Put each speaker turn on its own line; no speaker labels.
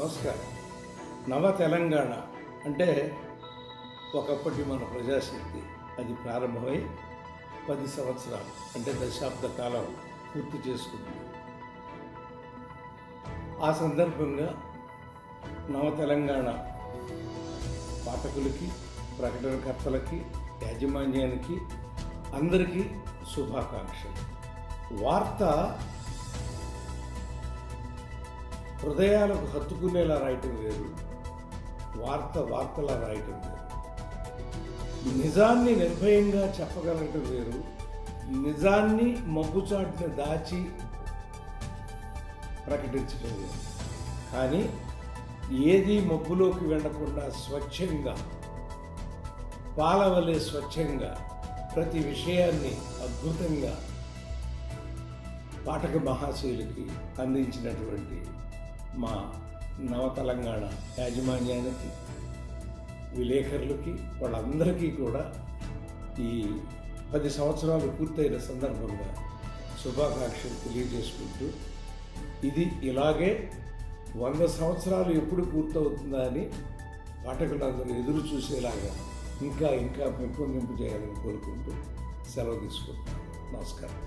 నమస్కారం. నవ తెలంగాణ అంటే ఒకప్పటి మన ప్రజాశక్తి. అది ప్రారంభమై పది సంవత్సరాలు అంటే దశాబ్ద కాలం పూర్తి చేసుకుంది. ఆ సందర్భంగా నవ తెలంగాణ పాఠకులకి ప్రకటనకర్తలకి యాజమాన్యానికి అందరికీ శుభాకాంక్షలు. వార్త హృదయాలకు హత్తుకునేలా రాయటం వేరు. వార్త వార్తలా రాయటం వేరు. నిజాన్ని నిర్భయంగా చెప్పగలగటం వేరు. నిజాన్ని మబ్బుచాటున దాచి ప్రకటించడం లేదు కానీ ఏది మబ్బులోకి వెళ్ళకుండా స్వచ్ఛంగా పాలవలే స్వచ్ఛంగా ప్రతి విషయాన్ని అద్భుతంగా పాఠక మహాశైలికి అందించినటువంటి మా నవ తెలంగాణ యాజమాన్యానికి విలేకరులకి వాళ్ళందరికీ కూడా ఈ పది సంవత్సరాలు పూర్తయిన సందర్భంగా శుభాకాంక్షలు తెలియజేసుకుంటూ ఇది ఇలాగే వంద సంవత్సరాలు ఎప్పుడు పూర్తవుతుందా అని పాఠకులందరూ ఎదురు చూసేలాగా ఇంకా ఇంకా పెంపొందింపు చేయాలని కోరుకుంటూ సెలవు తీసుకుంటాను నమస్కారం.